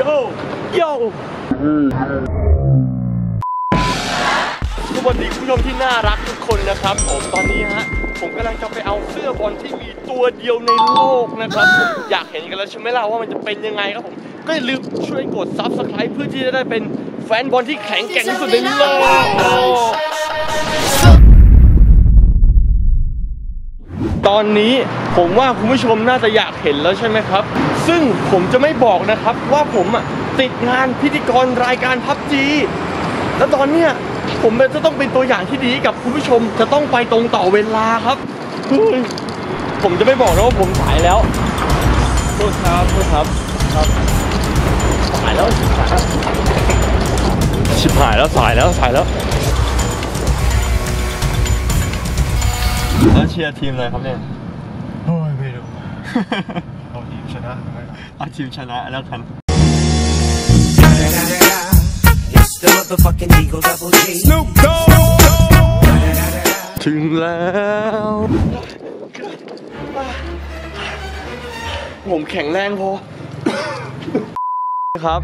โยโยสวัสดีคุณผู้ชมที่น่ารักทุกคนนะครับผมตอนนี้ฮะผมกำลังจะไปเอาเสื้อบอลที่มีตัวเดียวในโลกนะครับ อยากเห็นกันแล้วใช่ไหมล่ะว่ามันจะเป็นยังไงครับผม ก็อย่าลืมช่วยกด subscribe เพื่อที่จะได้เป็นแฟนบอลที่แข็งแกร่งที่สุดในโลก ตอนนี้ผมว่าคุณผู้ชมน่าจะอยากเห็นแล้วใช่ไหมครับ ซึ่งผมจะไม่บอกนะครับว่าผมอะติดงานพิธีกรรายการพับจีแล้วตอนเนี้ยผมจะต้องเป็นตัวอย่างที่ดีกับคุณผู้ชมจะต้องไปตรงต่อเวลาครับเฮ้ยผมจะไม่บอกนะว่าผมสายแล้วโทษครับโทษครับครับสายแล้วสายแล้วชิบหายแล้วสายแล้วสายแล้ว แล้วเชียร์ทีมอะไรครับเนี่ยโอ้ยไม่รู้ เอาทีมชนะแล้วกันเอาทีมชนะแล้วกัน It's the motherfucking Eagle Double G. ถึงแล้ว ผมแข็งแรงพอ ครับ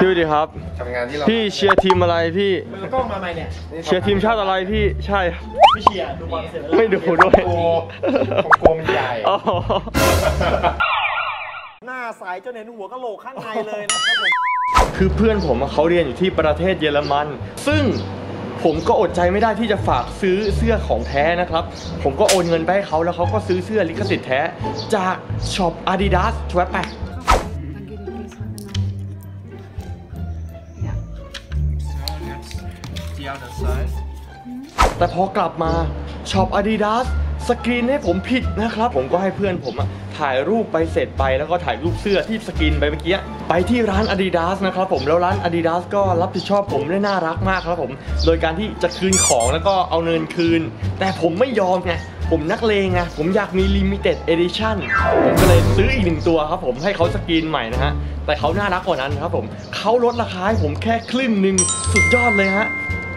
พี่ดีครับทำงานที่เราพี่เชียร์ทีมอะไรพี่กล้องมาใหม่เนี่ยเชียร์ทีมชาติอะไรพี่ใช่ไม่เชียร์ดูบอลเสร็จแล้วไม่ดูด้วยโกของโกมันใหญ่อ๋อหน้าใสจนเห็นหัวกะโหลกข้างในเลยนะครับผมคือเพื่อนผมอะเขาเรียนอยู่ที่ประเทศเยอรมัน ซึ่งผมก็อดใจไม่ได้ที่จะฝากซื้อเสื้อของแท้นะครับ ผมก็โอนเงินไปให้เขาแล้วเขาก็ซื้อเสื้อลิขสิทธิ์แท้ จากช็อป Adidas ช่วยไป แต่พอกลับมาช็อป Adidas สกรีนให้ผมผิดนะครับ ผมก็ให้เพื่อนผมอะถ่ายรูปไปเสร็จไปแล้วก็ถ่ายรูปเสื้อที่สกรีนไปเมื่อกี้ไปที่ร้าน Adidas นะครับผมแล้วร้าน Adidas ก็รับผิดชอบผมได้น่ารักมากครับผม โดยการที่จะคืนของแล้วก็เอาเงินคืน แต่ผมไม่ยอมไงผมนักเลงไงผมอยากมี Limited Edition ผมก็เลยซื้ออีกหนึ่งตัวครับผมให้เขาสกรีนใหม่นะฮะแต่เขาน่ารักกว่านั้นครับผมเขาลดราคาให้ผมแค่ครึ่งหนึ่งสุดยอดเลยฮะ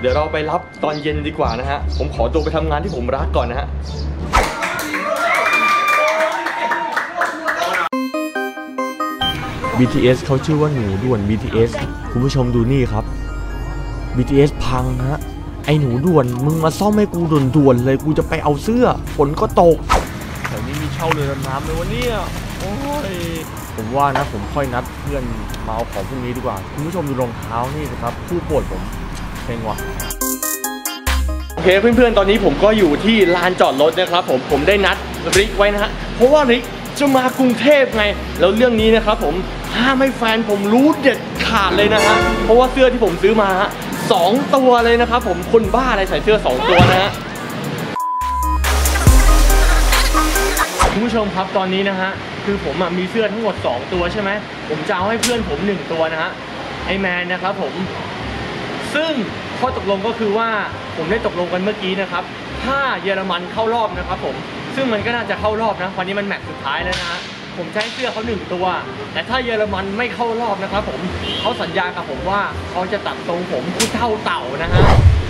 ดี๋ยวเราไปรับตอนเย็นดีกว่านะฮะ ผมขอตัวไปทำงานที่ผมรักก่อนนะฮะ BTS เขาชื่อว่าหนูด่วน BTS คุณผู้ชมดูนี่ครับ BTS พังฮะ ไอหนูด่วน มึงมาซ่อมให้กูด่วนๆเลย กูจะไปเอาเสื้อ ฝนก็ตกแถวนี้มีเช่าเรือดำน้ำเลยวะเนี่ย โอ้ย ผมว่านะ ผมค่อยนัดเพื่อนมาเอาของพวกนี้ดีกว่า คุณผู้ชมดูรองเท้านี่สิครับ คู่โปรดผม เพลงว่ะโอเคเพื่อนๆ ตอนนี้ผมก็อยู่ที่ลานจอดรถนะครับผมผมได้นัดริกไว้นะฮะเพราะว่าริกจะมากรุงเทพไง แล้วเรื่องนี้นะครับผมห้ามให้แฟนผมรู้เด็ดขาดเลยนะฮะเพราะว่าเสื้อที่ผมซื้อมาฮะสองตัวเลยนะครับผมคนบ้าอะไรใส่เสื้อสองตัวนะฮะคุณผู้ชมครับตอนนี้นะฮะคือผมมีเสื้อทั้งหมด 2 ตัวใช่ไหมผมจะเอาให้เพื่อนผม 1 ตัวนะฮะไอแมนนะครับผม ซึ่งข้อตกลงก็คือว่าผมได้ตกลงกันเมื่อกี้นะครับ ถ้าเยอรมันเข้ารอบนะครับผม ซึ่งมันก็น่าจะเข้ารอบนะ วันนี้มันแมตช์สุดท้ายแล้วนะฮะผมให้เสื้อเขาหนึ่งตัว แต่ถ้าเยอรมันไม่เข้ารอบนะครับผมเขาสัญญากับผมว่าเขาจะตัดทรงผมผู้เท่าเต่านะฮะ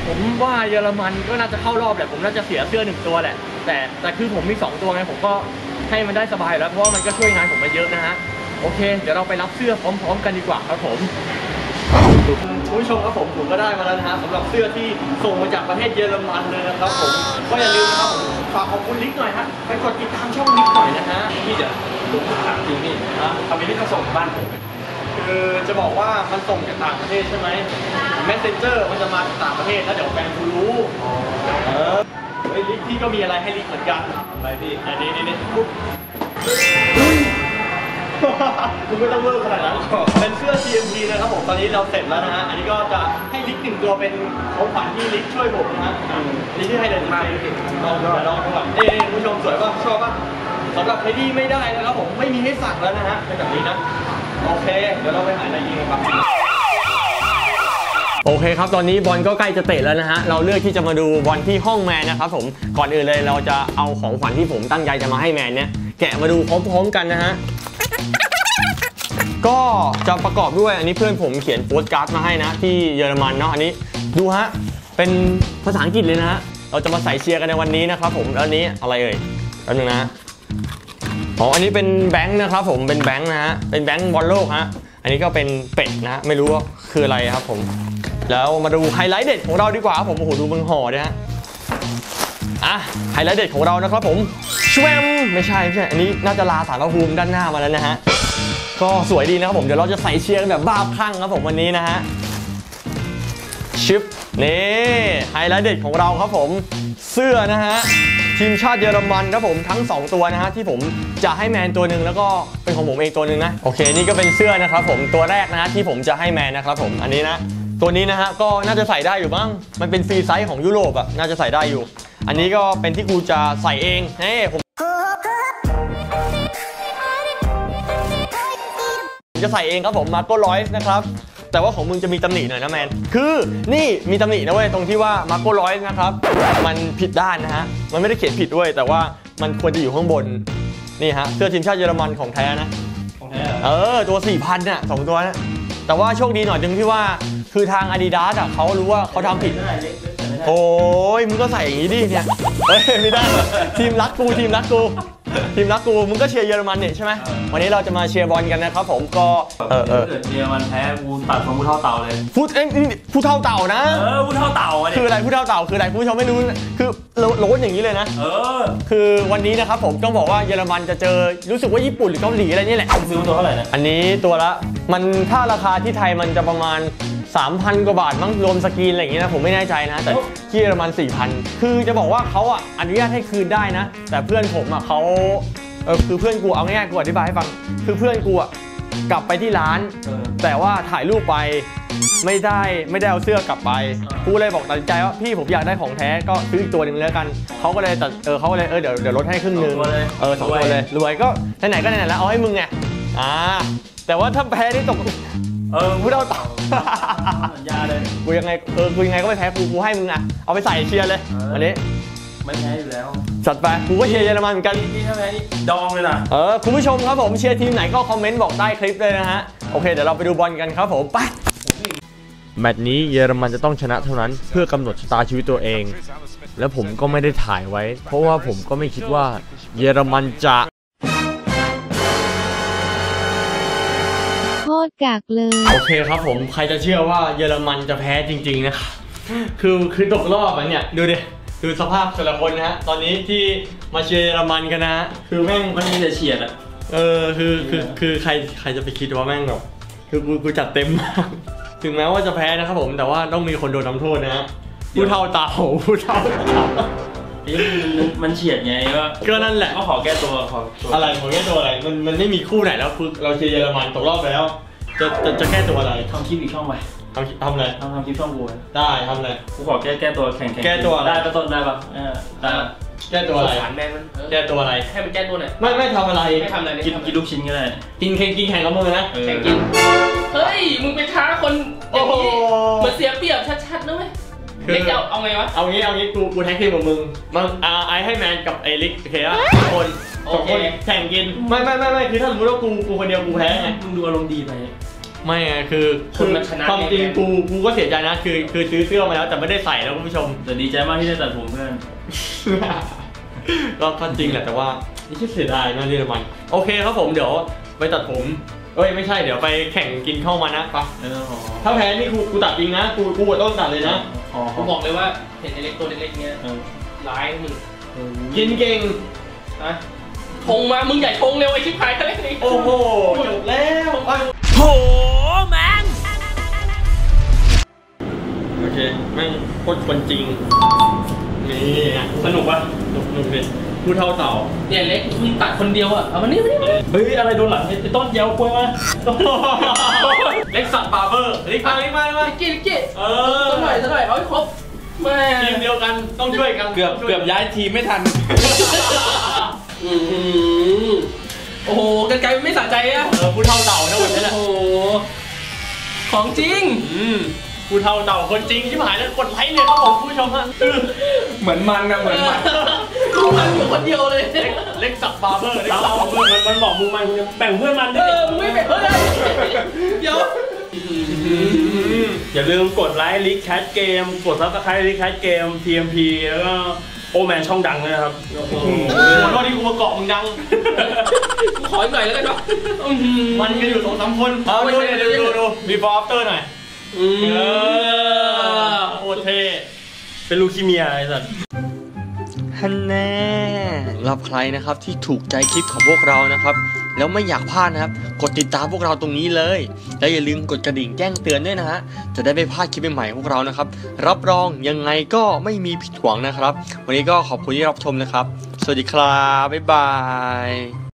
ผมว่าเยอรมันก็น่าจะเข้ารอบแหละ ผมน่าจะเสียเสื้อหนึ่งตัวแหละ แต่แต่คือผมมีสองตัวไงผมก็ให้มันได้สบายแล้วเพราะว่ามันก็ช่วยงานผมมาเยอะนะฮะ โอเค เดี๋ยวเราไปรับเสื้อพร้อม ๆ กันดีกว่าครับผม คุณผู้ชมครับผมผมก็ได้มาแล้วนะฮะสำหรับเสื้อที่ส่งมาจากประเทศเยอรมันเลยนะครับผมก็อย่าลืมนะครับผมฝากขอบคุณลิกหน่อยฮะไปกดติดตามช่องลิกหน่อยนะฮะที่จะดูถามจริงนี่นะทำไมไม่มาส่งบ้านผมคือจะบอกว่ามันส่งจากต่างประเทศใช่ไหม Messenger มันจะมาจากต่างประเทศแล้วเดี๋ยวแฟนคุณรู้เออเฮ้ยลิกพี่ก็มีอะไรให้ลิกเหมือนกันอะไรพี่อันนี้นี่นี่ปุ๊บ คุณไม่ต้องเลิกขนาดนั้นเป็นเสื้อ CMP นะครับผมตอนนี้เราเสร็จแล้วนะฮะอันนี้ก็จะให้ลิกหนึ่งตัวเป็นของขวัญที่ลิกช่วยผมนะฮะอันนี้ที่ให้เดินจริงๆลองดูลองดูก่อนนี่นี่คุณผู้ชมสวยป่ะชอบป่ะสำหรับใครที่ไม่ได้นะครับผมไม่มีให้สั่งแล้วนะฮะเป็นแบบนี้นะโอเค เดี๋ยวเราไปหาอะไรยิงกันครับโอเคครับ ตอนนี้บอลก็ใกล้จะเตะแล้วนะฮะ เราเลือกที่จะมาดูบอลที่ห้องแมนนะครับผม ก่อนอื่นเลยเราจะเอาของขวัญที่ผมตั้งใจจะมาให้แมนเนี่ย แกะมาดูพร้อมๆกันนะฮะ ก็จะประกอบด้วยอันนี้เพื่อนผมเขียนโปสการ์ดมาให้นะ ที่เยอรมันเนาะอันนี้ดูฮะเป็นภาษาอังกฤษเลยนะฮะเราจะมาใส่เชียร์กันในวันนี้นะครับผมแล้วอันนี้อะไรเอ่ยแป๊บนึงนะอ๋ออันนี้เป็นแบงค์นะครับผมเป็นแบงค์นะฮะเป็นแบงค์บอลโลกฮะอันนี้ก็เป็นเป็ดนะไม่รู้ว่าคืออะไรครับผม แล้วมาดูไฮไลท์เด็ดของเราดีกว่าครับผมโอ้โหดูมึงห่อด้วยฮะอะไฮไลท์เด็ดของเรานะครับผมชวมไม่ใช่ไม่ใช่อันนี้น่าจะลาสารพระภูมิด้านหน้ามาแล้วนะฮะ ก็สวยดีนะครับผม เดี๋ยวเราจะใส่เชียร์กันแบบบ้าคลั่งครับผมวันนี้นะฮะ ชิป นี่ไฮไลท์เด็ดของเราครับผม เสื้อนะฮะ ทีมชาติเยอรมันครับผมทั้ง 2 ตัวนะฮะ ที่ผมจะให้แมนตัวหนึ่งแล้วก็เป็นของผมเองตัวหนึ่งนะ โอเค นี่ก็เป็นเสื้อนะครับผมตัวแรกนะฮะที่ผมจะให้แมนนะครับผมอันนี้นะตัวนี้นะฮะก็น่าจะใส่ได้อยู่บ้าง มันเป็นฟรีไซส์ของยุโรปอะน่าจะใส่ได้อยู่ อันนี้ก็เป็นที่กูจะใส่เองเฮ้ผม จะใส่เองครับผมมาโก้ร้อยนะครับแต่ว่าของมึงจะมีตำหนิหน่อยนะแมน คือนี่มีตำหนินะเว้ยตรงที่ว่ามาโก้ร้อยนะครับ มันผิดด้านนะฮะ มันไม่ได้เขียนผิดด้วย แต่ว่ามันควรจะอยู่ข้างบน นี่ฮะ เสื้อทีมชาติเยอรมันของแท้นะ ของแท้เหรอเออ ตัว4,000น่ะสองตัวนะ แต่ว่าโชคดีหน่อยตรงที่ว่า คือทาง Adidas อะเขารู้ว่าเขาทำผิดไม่ได้เล็กแต่ไม่ได้โอ้ยมึงก็ใส่อย่างนี้ดิเนี่ย เฮ้ยไม่ได้ ทีมรักกูทีมรักกู ทีมรักกูมึงก็เชียร์เยอรมันเนี่ยใช่ไหมวันนี้เราจะมาเชียร์บอลกันนะครับผมก็เออเออถ้าเกิดเยอรมันแพ้กูตัดของกูเท่าเต่าเลยพูดเอ้ยนี่ผู้เท่าเต่านะเออกูเท่าเต่าอะคืเนี่อยอะไรผู้เท่าเต่าคืออะไรคุณผู้ชมไม่รู้นะคือโลโล้นอย่างนี้เลยนะเออคือวันนี้นะครับผมต้องบอกว่าเยอรมันจะเจอรู้สึกว่าญี่ปุ่นหรือเกาหลีอะไรนี่แหละมึงซื้อมาตัวเท่าไหร่นะอันนี้ตัวละมันถ้าราคาที่ไทยมันจะประมาณ 3,000 กว่าบาทมั้งรวมสกรีนอะไรอย่างงี้นะผมไม่แน่ใจนะแต่ที่เยอรมัน4,000 คือจะบอกว่าเขาอะอนุญาตให้คืนได้นะ แต่เพื่อนผมอะเขาเออคือเพื่อนกูเอาง่ายๆกูอธิบายให้ฟังคือเพื่อนกูอะกลับไปที่ร้านเออแต่ว่าถ่ายรูปไปไม่ได้ไม่ได้เอาเสื้อกลับไปอ่ากูเลยบอกตัดสินใจว่าพี่ผมอยากได้ของแท้ก็ซื้ออีกตัวหนึ่งแล้วกันเขาก็เลยตัดเออเขาก็เลยเออเดี๋ยวเดี๋ยวลดให้ครึ่งหนึงสองตัวเลย เออสองตัวเลยรวยก็ไหนๆก็ไหนๆแล้วเอาให้มึงไงอ่าแต่ว่าถ้าแพ้นี่ตก เออกูเดาต่อสัญญาเลย กูยังไงเออกูยังไงก็ไม่แพ้กูกูให้มึงอะเอาไปใส่เชียร์เลยเออ วันนี้ไม่แพ้อยู่แล้วจัดไปกูก็เชียร์เยอรมันเหมือนกัน นี่ถ้าแพ้นี่ดองเลยนะเออคุณผู้ชมครับผมเชียร์ทีมไหนก็คอมเมนต์บอกใต้คลิปเลยนะฮะโอเคเดี๋ยวเราไปดูบอลกันครับผมไปแมตช์นี้เยอรมันจะต้องชนะเท่านั้นเพื่อกำหนดชะตาชีวิตตัวเอง และผมก็ไม่ได้ถ่ายไว้ เพราะว่าผมก็ไม่คิดว่าเยอรมันจะ ตรกากเลย โอเคครับผมใครจะเชื่อว่าเยอรมันจะแพ้จริงๆนะครับคือคือตกรอบอะเนี่ยดูดิดูสภาพแต่ละคนนะฮะตอนนี้ที่มาเชียร์เยอรมันกันนะฮะคือแม่งมันมีแต่เฉียดอะเออคือคือคือใครใครจะไปคิดว่าแม่งแบบคือกูกูจัดเต็มมากถึงแม้ว่าจะแพ้นะครับผมแต่ว่าต้องมีคนโดนทำโทษนะฮะผู้เท่าเต่าผู้เท่าเต่านี่มันมันเฉียดไงก็ก็นั่นแหละก็ขอแก้ตัวขอตัวอะไรของแก้ตัวอะไรมันมันไม่มีคู่ไหนแล้วคือเราเชียร์เยอรมันตกรอบไปแล้ว จะจะจะแก้ตัวอะไรทำคลิปอีกช่องไปทำทำอะไรทำทำคลิปช่องกูไว้ได้ทำอะไร กูขอแก้แก้ตัวแข่งข่งแก้ตัวอะไร ได้ปะต้นได้ปะเออได้ปะแก้ตัวอะไร สารแมนมันเออแก้ตัวอะไร ให้มันแก้ตัวหน่อย ไม่ไม่ทำอะไร ไม่ทำอะไรเลยกินกินลูกชิ้นก็ได้ กินแข่งกินแข่งกับมือนะเออแข่งกิน เฮ้ย มึงไปท้าคนอย่างนี้โอ้โหเหมือนเสียเปรียบชัดๆนะเว้ยคือเด็กจะเอาเอาไงวะ เอางี้เอางี้กูกูแท็กทีมกับมึงมึงอ่าไอให้แมนกับไอลิกโอเคปะสองคนสองคน โอเคแข่งกินไม่ไม่ไม่ไม่คือถ้าสมมติว่ากูกูคนเดียวกูแพ้ไงมึงดูอารมณ์ดีไปไม่ไงคือคนมันชนะความจริงไงกูกูก็เสียใจนะ คือ คือซื้อเสื้อมาแล้วแต่ไม่ได้ใส่แล้วคุณผู้ชมแต่ดีใจมากที่ได้ตัดผมเพื่อนก็ก็จริงแหละแต่ว่านี่คิดเสียดายนะเยอรมันโอเคครับผมเดี๋ยวไปตัดผมเอ้ยไม่ใช่เดี๋ยวไปแข่งกินข้าวมันนะปะเออขอถ้าแพ้นี่กูกูตัดจริงนะกูกูต้องตัดเลยนะขอขกูอบอกเลยว่าเห็นไอ้เล็กตัวเล็กๆเนี้ยเออร้ายนะมึงเออกินเก่งนะ ทงมามึงใหญ่ทงเร็วไอ้ชิบหายทะเลนี่โอ้โหจบแล้วอะโหแมนโอเคแม่งโคตรคนจริงนี่สนุกปะหนุกหนุกดิผู้เท่าเต่าเนี่ยเล็กมึงตัดคนเดียวอะเอามานี่มานี่มานี่เฮ้ยอะไรโดนหลังไอ้ต้นเยาวกล้วยมาเล็กสัตว์บาร์เบอร์เล็กมาเล็กมาเล็กมาลิกกี้ลิกกี้เอสักหน่อยสักหน่อยเอาให้ครบแม่ทีมเดียวกันต้องช่วยกันเกือบเกือบย้ายทีมไม่ทัน อื้อหือโอ้โหกันไกลไม่สะใจอะเออผู้เท่าเต่านะวันนี้แหละโอ้โหของจริง อืมผู้เท่าเต่าคนจริงที่หายแล้วกดไลค์เลยครับผมผู้ชมฮะคือเหมือนมันนะเหมือนมันกูมันอยู่คนเดียวเลย เล็กเล็กสัตว์บาร์เบอร์เล็กเราสัตว์บาร์เบอร์มันมันบอกมึงมันมึงจะแบ่งเพื่อนมันเอด้วยอมึงไม่เป็นเฮ้ยเดี๋ยวอย่าลืมกดไลค์ลิคแคทเกม กดซับสไครต์ลิคแคทเกม TMP แล้วก็ โอแมนช่องดังด้วยนะครับโอ้โหโทษที่กูมาเกาะมึงดังกูขออีกหน่อยแล้วกันเนาะอื้อหือมันกันอยู่สองสามคนเอาไม่ดูใช่ดูดูดูมีฟอร์ฟเตอร์หน่อยอืมเออโอเทเป็นลูคีเมียไอ้สัสฮันแน่รับใครนะครับที่ถูกใจคลิปของพวกเรานะครับ แล้วไม่อยากพลาดนะครับ กดติดตามพวกเราตรงนี้เลย และอย่าลืมกดกระดิ่งแจ้งเตือนด้วยนะฮะ จะได้ไม่พลาดคลิปใหม่ๆของพวกเรานะครับ รับรองยังไงก็ไม่มีผิดหวังนะครับ วันนี้ก็ขอบคุณที่รับชมนะครับ สวัสดีครับ บ๊ายบาย